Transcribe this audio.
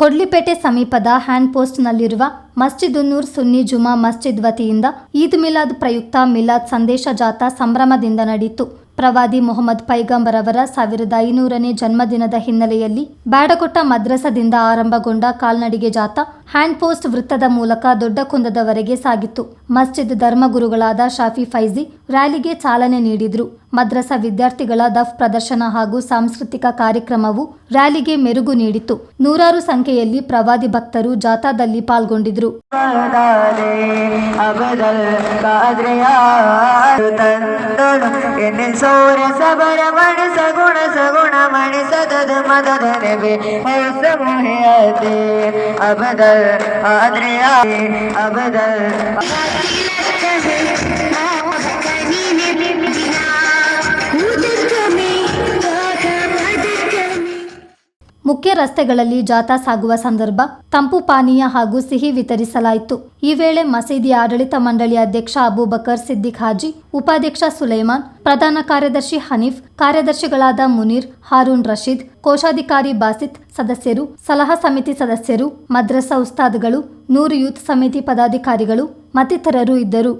ಕೊಡ್ಲಿಪೇಟೆ ಸಮೀಪದ ಹ್ಯಾಂಡ್ ಪೋಸ್ಟ್ನಲ್ಲಿರುವ ಮಸ್ಜಿದುನ್ನೂರ್ ಸುನ್ನಿ ಜುಮಾ ಮಸ್ಜಿದ್ ವತಿಯಿಂದ ಈದ್ ಮಿಲಾದ್ ಪ್ರಯುಕ್ತ ಮಿಲಾದ್ ಸಂದೇಶ ಜಾಥಾ ಸಂಭ್ರಮದಿಂದ ನಡೆಯಿತು. ಪ್ರವಾದಿ ಮೊಹಮ್ಮದ್ ಪೈಗಂಬರ್ ಅವರ ಸಾವಿರದ ಐನೂರನೇ ಜನ್ಮದಿನದ ಹಿನ್ನೆಲೆಯಲ್ಲಿ ಬ್ಯಾಡಕೊಟ್ಟ ಮದ್ರಸದಿಂದ ಆರಂಭಗೊಂಡ ಕಾಲ್ನಡಿಗೆ ಜಾಥಾ ಹ್ಯಾಂಡ್ ಪೋಸ್ಟ್ ವೃತ್ತದ ಮೂಲಕ ದೊಡ್ಡ ಕುಂದದವರೆಗೆ ಸಾಗಿತ್ತು. ಮಸ್ಜಿದ್ ಧರ್ಮಗುರುಗಳಾದ ಶಾಫಿ ಫೈಜಿ ರ್ಯಾಲಿಗೆ ಚಾಲನೆ ನೀಡಿದ್ರು. ಮದ್ರಸಾ ವಿದ್ಯಾರ್ಥಿಗಳ ದಫ್ ಪ್ರದರ್ಶನ ಹಾಗೂ ಸಾಂಸ್ಕೃತಿಕ ಕಾರ್ಯಕ್ರಮವು ರ್ಯಾಲಿಗೆ ಮೆರುಗು ನೀಡಿತು ನೂರಾರು ಸಂಖ್ಯೆಯಲ್ಲಿ ಪ್ರವಾದಿ ಭಕ್ತರು ಜಾಥಾದಲ್ಲಿ ಪಾಲ್ಗೊಂಡಿದ್ರು. प्राण सदद मदद नबे है समूहते अबदल आद्रिया अबदल ಮುಖ್ಯ ರಸ್ತೆಗಳಲ್ಲಿ ಜಾಥಾ ಸಾಗುವ ಸಂದರ್ಭ ತಂಪು ಪಾನೀಯ ಹಾಗೂ ಸಿಹಿ ವಿತರಿಸಲಾಯಿತು. ಈ ವೇಳೆ ಮಸೀದಿ ಆಡಳಿತ ಮಂಡಳಿ ಅಧ್ಯಕ್ಷ ಅಬೂಬಕರ್ ಸಿದ್ದಿಕ್ ಹಾಜಿ, ಉಪಾಧ್ಯಕ್ಷ ಸುಲೈಮಾನ್, ಪ್ರಧಾನ ಕಾರ್ಯದರ್ಶಿ ಹನೀಫ್, ಕಾರ್ಯದರ್ಶಿಗಳಾದ ಮುನೀರ್, ಹಾರೂನ್ ರಶೀದ್, ಕೋಶಾಧಿಕಾರಿ ಬಾಸಿತ್ ಸದಸ್ಯರು, ಸಲಹಾ ಸಮಿತಿ ಸದಸ್ಯರು, ಮದ್ರಸಾ ಉಸ್ತಾದ್ಗಳು, ನೂರು ಯೂತ್ ಸಮಿತಿ ಪದಾಧಿಕಾರಿಗಳು ಮತ್ತಿತರರು ಇದ್ದರು.